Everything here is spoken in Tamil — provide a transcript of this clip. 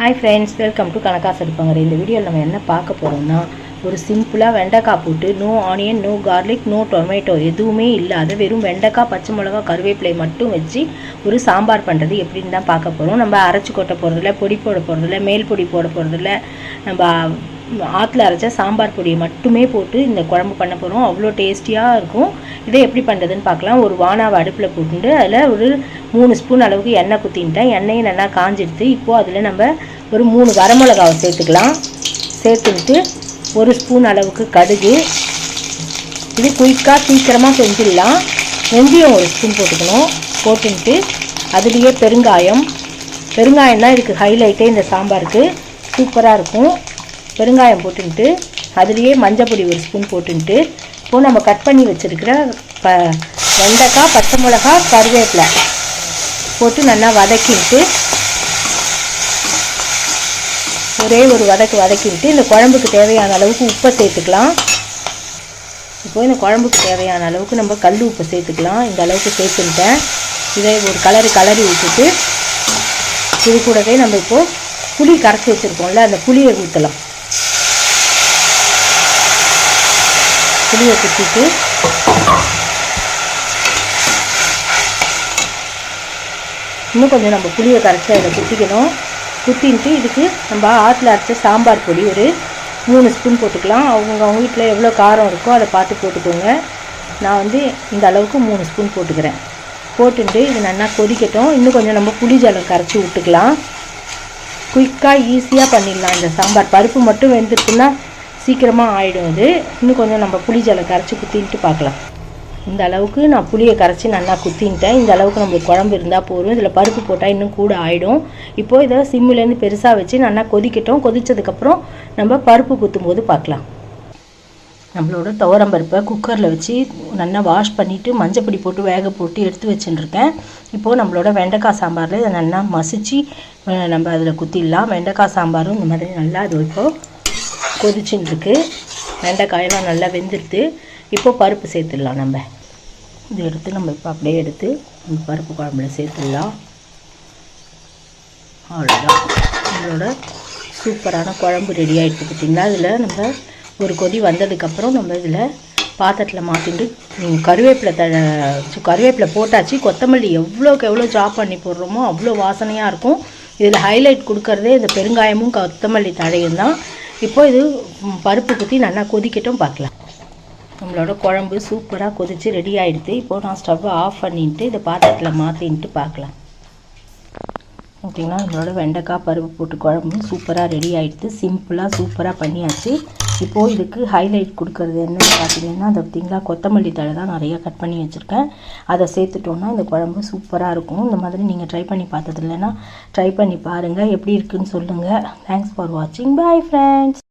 ஹாய் ஃப்ரெண்ட்ஸ் வெல்கம் டு கணக்காசு இருப்பாங்க இந்த வீடியோவில் நம்ம என்ன பார்க்க போகிறோம்னா ஒரு சிம்பிளாக வெண்டைக்காய் போட்டு no onion no garlic no tomato எதுவுமே இல்லாத வெறும் வெண்டைக்காய் பச்சை மிளகா கருவேப்பிலை மட்டும் வச்சு ஒரு சாம்பார் பண்ணுறது எப்படின்னு தான் பார்க்க போகிறோம் நம்ம அரைச்சி கொட்ட போகிறதில்ல பொடி போட போகிறதில்ல மேல் பொடி போட போகிறதில்ல நம்ம ஆற்றுல அரைச்ச சாம்பார் பொடியை மட்டுமே போட்டு இந்த குழம்பு பண்ண போகிறோம் அவ்வளோ டேஸ்டியாக இருக்கும். இதை எப்படி பண்ணுறதுன்னு பார்க்கலாம். ஒரு வானாவை அடுப்பில் போட்டுட்டு அதில் ஒரு மூணு ஸ்பூன் அளவுக்கு எண்ணெய் குத்தின்ட்டேன் எண்ணெயை நல்லா காஞ்சிடுத்து இப்போது அதில் நம்ம ஒரு மூணு வரமிளகாவை சேர்த்துக்கலாம். சேர்த்துக்கிட்டு ஒரு ஸ்பூன் அளவுக்கு கடுகு. இது குயிக்காக சீக்கிரமாக செஞ்சிடலாம். வெந்தயம் ஒரு ஸ்பூன் போட்டுக்கணும். போட்டுன்ட்டு அதுலேயே பெருங்காயம். பெருங்காயம் தான் இதுக்கு ஹைலைட்டே இந்த சாம்பாருக்கு. சூப்பராக இருக்கும். பெருங்காயம் போட்டுன்ட்டு அதுலேயே மஞ்சப்பொடி ஒரு ஸ்பூன் போட்டுன்ட்டு இப்போது நம்ம கட் பண்ணி வச்சுருக்கிற ப வெண்டைக்காய் பச்சை மிளகா கருவேப்பிலை போட்டு நல்லா வதக்கிட்டு ஒரே ஒரு வதக்கு வதக்கிட்டு இந்த குழம்புக்கு தேவையான அளவுக்கு உப்பை சேர்த்துக்கலாம். இப்போ இந்த குழம்புக்கு தேவையான அளவுக்கு நம்ம கல் உப்பை சேர்த்துக்கலாம். இந்த அளவுக்கு சேர்த்துக்கிட்டேன். இதை ஒரு கலரு கலரி விட்டுட்டு இது கூடவே நம்ம இப்போது புளி கரைச்சி வச்சுருக்கோம்ல அந்த புளியை ஊற்றலாம் புளியை குத்திட்டு இன்னும் கொஞ்சம் நம்ம புளியை கரைச்சி அதில் குத்திக்கணும் குத்தின்ட்டு இதுக்கு நம்ம ஆற்றுல அரைச்ச சாம்பார் பொடி ஒரு மூணு ஸ்பூன் போட்டுக்கலாம். அவங்க அவங்க வீட்டில் எவ்வளோ காரம் இருக்கோ அதை பார்த்து போட்டுக்கோங்க. நான் வந்து இந்த அளவுக்கு மூணு ஸ்பூன் போட்டுக்கிறேன். போட்டுட்டு இது நல்லா கொதிக்கட்டும். இன்னும் கொஞ்சம் நம்ம புளி ஜலம் கரைச்சி விட்டுக்கலாம். குயிக்காக ஈஸியாக பண்ணிடலாம் இந்த சாம்பார். பருப்பு மட்டும் வெந்துருச்சுன்னா சீக்கிரமாக ஆகிடும் அது. இன்னும் கொஞ்சம் நம்ம புளி ஜலம் கரைச்சி குத்தின்ட்டு பார்க்கலாம் இந்த அளவுக்கு நான் புளியை கரைச்சி நல்லா குத்தின்ட்டேன். இந்த அளவுக்கு நம்மளுக்கு குழம்பு இருந்தால் போதும். இதில் பருப்பு போட்டால் இன்னும் கூட ஆகிடும் இப்போது இதை சிம்மிலேருந்து பெருசாக வச்சு நல்லா கொதிக்கட்டும். கொதித்ததுக்கப்புறம் நம்ம பருப்பு குத்தும் போது பார்க்கலாம் நம்மளோட துவரம் பருப்பை குக்கரில் வச்சு நல்லா வாஷ் பண்ணிவிட்டு மஞ்சப்பொடி போட்டு வேக போட்டு எடுத்து வச்சுட்டுருக்கேன் இப்போது நம்மளோட வெண்டைக்காய் சாம்பாரில் இதை நல்லா மசித்து நம்ம அதில் குத்திடலாம். வெண்டைக்காய் சாம்பாரும் இந்த மாதிரி நல்லா இது இப்போது கொதிச்சுட்டு இருக்கு வெண்டைக்காயெல்லாம் நல்லா வெந்துடுது இப்போ பருப்பு சேர்த்துடலாம் நம்ம. இது எடுத்து நம்ம இப்போ அப்படியே எடுத்து இந்த பருப்பு குழம்புல சேர்த்துடலாம். அவ்வளோதான் நம்மளோட சூப்பரான குழம்பு ரெடி ஆகிடுது பார்த்திங்கன்னா இதில் நம்ம ஒரு கொதி வந்ததுக்கப்புறம் நம்ம இதில் பாத்திரத்தில் மாற்றிட்டு கருவேப்பிலை த கருவேப்பிலை போட்டாச்சு. கொத்தமல்லி எவ்வளோக்கு எவ்வளோ ட்ராப் பண்ணி போடுறோமோ அவ்வளோ வாசனையாக இருக்கும். இதில் ஹைலைட் கொடுக்கறதே இந்த பெருங்காயமும் கொத்தமல்லி தழையும் தான். இப்போ இது பருப்பு குத்தி நல்லா கொதிக்கட்டும் பார்க்கலாம். நம்மளோட குழம்பு சூப்பராக கொதித்து ரெடி ஆகிடுது இப்போது நான் ஸ்டவ்வை ஆஃப் பண்ணிட்டு இதை பாத்திரத்தில் மாற்றின்ட்டு பார்க்கலாம். ஓகேங்களா? நம்மளோட வெண்டைக்காய் பருப்பு போட்டு குழம்பு சூப்பராக ரெடி ஆகிடுது சிம்பிளாக சூப்பராக பண்ணியாச்சு. இப்போது இதுக்கு ஹைலைட் கொடுக்கறது என்னன்னு பார்த்தீங்கன்னா அந்த பார்த்தீங்களா கொத்தமல்லி தழை தான் நிறையா கட் பண்ணி வச்சுருக்கேன். அதை சேர்த்துட்டோன்னா இந்த குழம்பு சூப்பராக இருக்கும். இந்த மாதிரி நீங்கள் ட்ரை பண்ணி பார்த்தது இல்லைன்னா ட்ரை பண்ணி பாருங்கள் எப்படி இருக்குன்னு சொல்லுங்கள் தேங்க்ஸ் ஃபார் வாட்சிங் பாய் ஃப்ரெண்ட்ஸ்